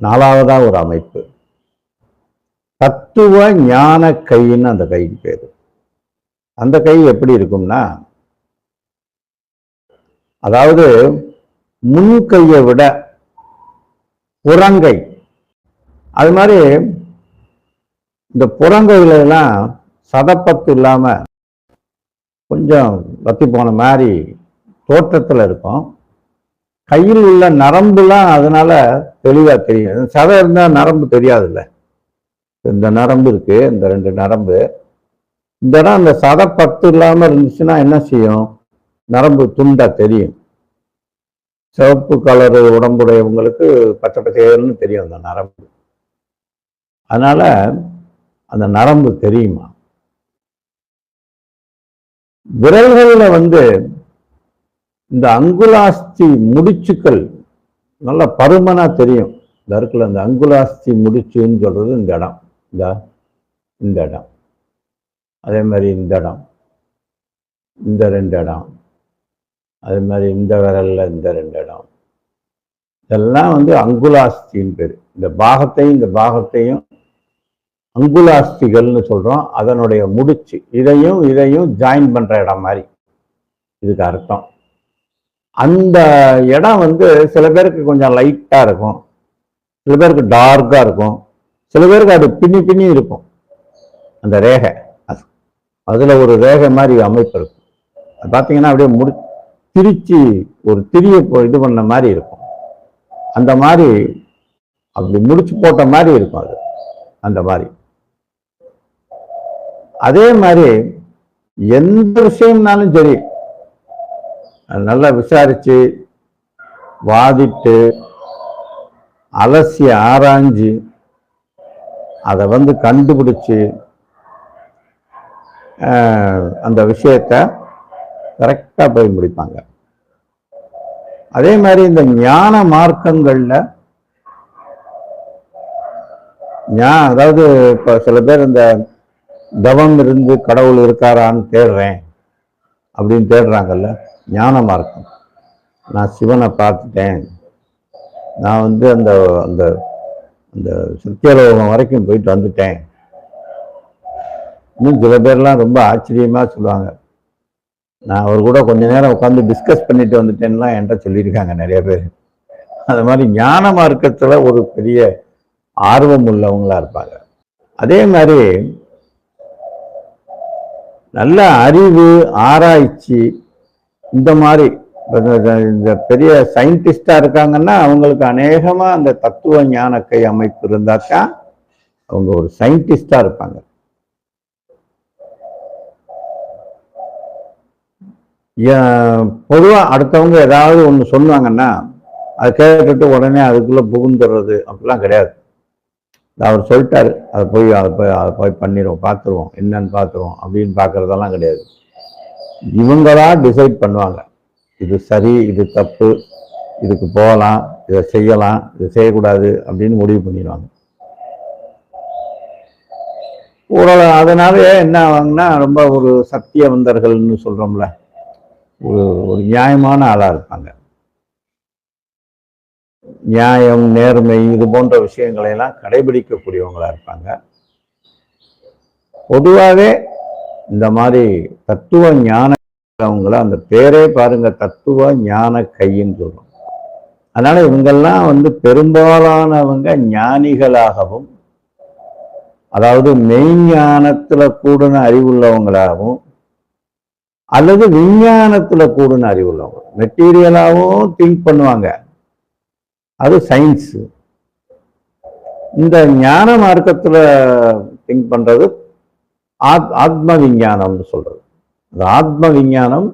நாலாவதா ஒரு அமைப்பு. தத்துவ ஞான கைன்னு அந்த கைக்கு பேர். அந்த கை எப்படி இருக்கும்னா அதாவது முன் கையை விட புறங்கை. அது மாதிரி இந்த புறங்கையில எல்லாம் சதப்பத்து இல்லாமல் கொஞ்சம் வத்தி போன மாதிரி தோற்றத்தில் இருக்கும். கையில் உள்ள நரம்புலாம் அதனால தெளிவா தெரியும் சதை இருந்தால் நரம்பு தெரியாதுல்ல. இந்த நரம்பு இருக்கு இந்த ரெண்டு நரம்பு. இந்த இடம் அந்த சதை பத்து இல்லாம இருந்துச்சுன்னா என்ன செய்யும்? நரம்பு துண்டா தெரியும். சிவப்பு கலர் உடம்புடையவங்களுக்கு பச்சை பச்சைன்னு தெரியும் அந்த நரம்பு. அதனால அந்த நரம்பு தெரியுமா? விரல்களில் வந்து இந்த அங்குலாஸ்தி முடிச்சுக்கள் நல்ல பருமனா தெரியும். இந்த இருக்குல்ல இந்த அங்குலாஸ்தி முடிச்சுன்னு சொல்றது இந்த இடம். இந்த இந்த இடம். அதே மாதிரி இந்த இடம். இந்த ரெண்டு இடம். அதே மாதிரி இந்த விரல்ல இந்த ரெண்டு இடம். இதெல்லாம் வந்து அங்குலாஸ்தின்னு பேர். இந்த பாகத்தையும் இந்த பாகத்தையும் அங்குலாஸ்திகள்னு சொல்கிறோம் அதனுடைய முடிச்சு. இதையும் இதையும் ஜாயின் பண்ணுற இடம் மாதிரி. இதுக்கு அர்த்தம். அந்த இடம் வந்து சில பேருக்கு கொஞ்சம் லைட்டாக இருக்கும். சில பேருக்கு டார்க்காக இருக்கும். சில பேருக்கு அது பின்னி பின்னி இருக்கும். அந்த ரேகை. அது. அதில் ஒரு ரேகை மாதிரி அமைப்பு இருக்கும். அது பார்த்தீங்கன்னா அப்படியே முடி திரிச்சு ஒரு திரிய இது பண்ண மாதிரி இருக்கும். அந்த மாதிரி அப்படி முடிச்சு போட்ட மாதிரி இருக்கும் அது. அந்த மாதிரி. அதே மாதிரி எந்த விஷயம்னாலும் சரி நல்லா விசாரித்து வாதிட்டு அலசி ஆராய்ஞ்சு அதை வந்து கண்டுபிடிச்சு அந்த விஷயத்த கரெக்டாக போய் முடிப்பாங்க அதே மாதிரி இந்த ஞான மார்க்கங்கள்ல ஞா அதாவது இப்போ சில பேர் இந்த தவம் இருந்து கடவுள் இருக்காரான்னு தேடுறேன் அப்படின்னு தேடுறாங்கல்ல ஞான மார்க்கம் நான் சிவனை பார்த்துட்டேன். நான் வந்து அந்த அந்த அந்த சத்தியலோகம் வரைக்கும் போயிட்டு வந்துட்டேன். இன்னும் சில பேர்லாம் ரொம்ப ஆச்சரியமாக சொல்லுவாங்க. நான் அவர் கூட கொஞ்ச நேரம் உட்காந்து டிஸ்கஸ் பண்ணிட்டு வந்துட்டேன்லாம் என்கிட்ட சொல்லியிருக்காங்க நிறைய பேர். அது மாதிரி ஞான மார்க்கத்தில் ஒரு பெரிய ஆர்வம் உள்ளவங்களா இருப்பாங்க. அதே மாதிரி நல்ல அறிவு ஆராய்ச்சி இந்த மாதிரி இந்த- பெரிய சயின்டிஸ்டா இருக்காங்கன்னா அவங்களுக்கு அநேகமா அந்த தத்துவ ஞான கை அமைப்பு இருந்தாக்கா அவங்க ஒரு சயின்டிஸ்டா இருப்பாங்க. பொதுவாக பொதுவா அடுத்தவங்க ஏதாவது ஒன்று சொன்னாங்கன்னா அதை கேட்டுட்டு உடனே அதுக்குள்ளே புகுந்துடுறது அப்படிலாம் கிடையாது. அவர் சொல்லிட்டாரு அதை போய் அதை போய் அதை போய் பண்ணிடுவோம் பார்த்துருவோம் என்னன்னு பார்த்துருவோம் அப்படின்னு பார்க்கறதெல்லாம் கிடையாது. இவங்களா டிசைட் பண்ணுவாங்க. இது சரி இது தப்பு இதுக்கு போகலாம் இதை செய்யலாம் இதை செய்யக்கூடாது அப்படின்னு முடிவு பண்ணிடுவாங்க. ஒரு அதனாலே என்ன ஆவாங்கன்னா ரொம்ப ஒரு சத்தியவந்தர்கள்னு சொல்றோம்ல ஒரு ஒரு நியாயமான ஆளா இருப்பாங்க. நியாயம் நேர்மை இது போன்ற விஷயங்களை எல்லாம் கடைபிடிக்கக்கூடியவங்களா இருப்பாங்க. பொதுவாகவே இந்த மாதிரி தத்துவ ஞான அவங்கள அந்த பேரே பாருங்க தத்துவ ஞான கைன்னு சொல்றோம். அதனால இவங்கெல்லாம் வந்து பெரும்பாலானவங்க ஞானிகளாகவும் அதாவது மெய்ஞானத்துல கூடுன அறிவுள்ளவங்களாகவும் அல்லது விஞ்ஞானத்துல கூடுன அறிவுள்ளவங்க. மெட்டீரியலாகவும் திங்க் பண்ணுவாங்க. அது சயின்ஸ் இந்த ஞான மார்க்கத்துல திங்க் பண்றது ஆத் ஆத்ம விஞ்ஞானம்னு சொல்றது. அந்த ஆத்ம விஞ்ஞானம்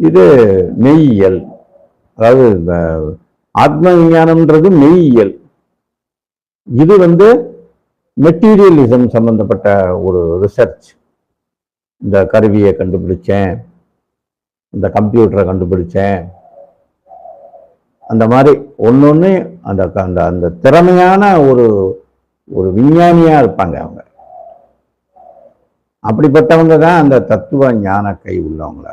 இது மெய்யியல். அதாவது இந்த ஆத்ம விஞ்ஞானம்ன்றது மெய்யியல். இது வந்து மெட்டீரியலிசம் சம்பந்தப்பட்ட ஒரு ரிசர்ச் இந்த கருவியை கண்டுபிடிச்சேன். இந்த கம்ப்யூட்டரை கண்டுபிடிச்சேன். அந்த மாதிரி ஒன்று ஒன்று அந்த அந்த அந்த திறமையான ஒரு ஒரு விஞ்ஞானியாக இருப்பாங்க அவங்க. அப்படிப்பட்டவங்க தான் அந்த தத்துவ ஞான கை உள்ளவங்களா